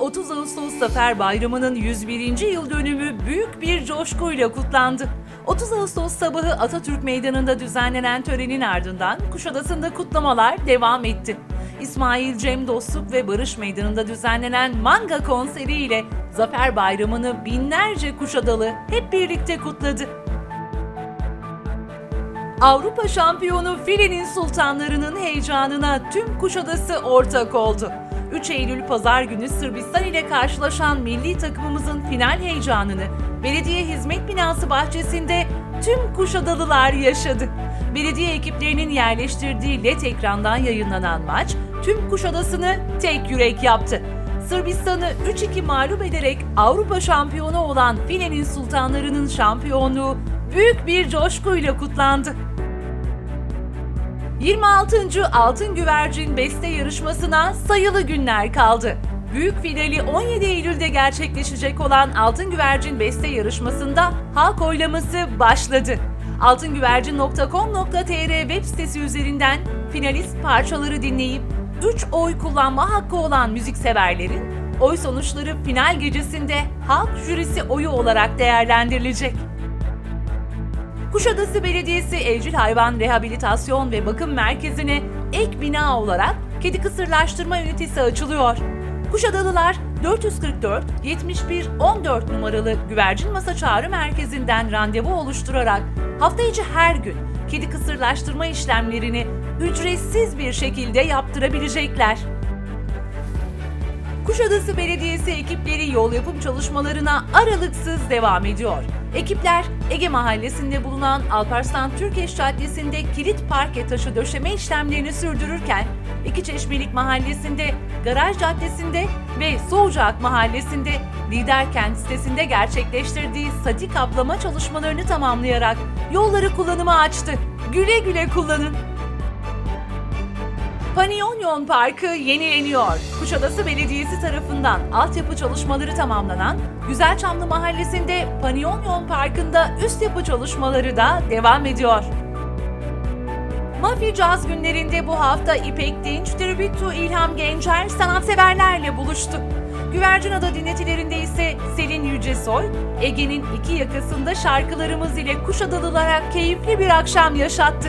30 Ağustos Zafer Bayramı'nın 101. yıl dönümü büyük bir coşkuyla kutlandı. 30 Ağustos sabahı Atatürk Meydanı'nda düzenlenen törenin ardından Kuşadası'nda kutlamalar devam etti. İsmail Cem Dostluk ve Barış Meydanı'nda düzenlenen manga konseriyle Zafer Bayramı'nı binlerce Kuşadalı hep birlikte kutladı. Avrupa şampiyonu Filenin Sultanlarının heyecanına tüm Kuşadası ortak oldu. 3 Eylül pazar günü Sırbistan ile karşılaşan milli takımımızın final heyecanını belediye hizmet binası bahçesinde tüm Kuşadalılar yaşadı. Belediye ekiplerinin yerleştirdiği LED ekrandan yayınlanan maç tüm Kuşadası'nı tek yürek yaptı. Sırbistan'ı 3-2 mağlup ederek Avrupa şampiyonu olan Filenin Sultanlarının şampiyonluğu büyük bir coşkuyla kutlandı. 26. Altın Güvercin Beste yarışmasına sayılı günler kaldı. Büyük finali 17 Eylül'de gerçekleşecek olan Altın Güvercin Beste yarışmasında halk oylaması başladı. altıngüvercin.com.tr web sitesi üzerinden finalist parçaları dinleyip 3 oy kullanma hakkı olan müzikseverlerin oy sonuçları final gecesinde halk jürisi oyu olarak değerlendirilecek. Kuşadası Belediyesi Evcil Hayvan Rehabilitasyon ve Bakım Merkezi'ne ek bina olarak kedi kısırlaştırma ünitesi açılıyor. Kuşadalılar 444 71 14 numaralı güvercin masa çağrı merkezinden randevu oluşturarak hafta içi her gün kedi kısırlaştırma işlemlerini ücretsiz bir şekilde yaptırabilecekler. Kuşadası Belediyesi ekipleri yol yapım çalışmalarına aralıksız devam ediyor. Ekipler Ege Mahallesi'nde bulunan Alparslan Türkeş Caddesi'nde kilit parke taşı döşeme işlemlerini sürdürürken, İki Çeşmelik Mahallesi'nde, Garaj Caddesi'nde ve Soğucak Mahallesi'nde Lider Kent sitesinde gerçekleştirdiği sati kaplama çalışmalarını tamamlayarak yolları kullanıma açtı. Güle güle kullanın. Panionion Parkı yenileniyor. Kuşadası Belediyesi tarafından altyapı çalışmaları tamamlanan Güzelçamlı Mahallesi'nde Panionion Parkı'nda üst yapı çalışmaları da devam ediyor. Mafya Caz günlerinde bu hafta İpek Dinç, Tribütü İlham Gencer sanatseverlerle buluştu. Güvercinada dinletilerinde ise Selin Yücesoy, Ege'nin iki yakasında şarkılarımız ile Kuşadalılara keyifli bir akşam yaşattı.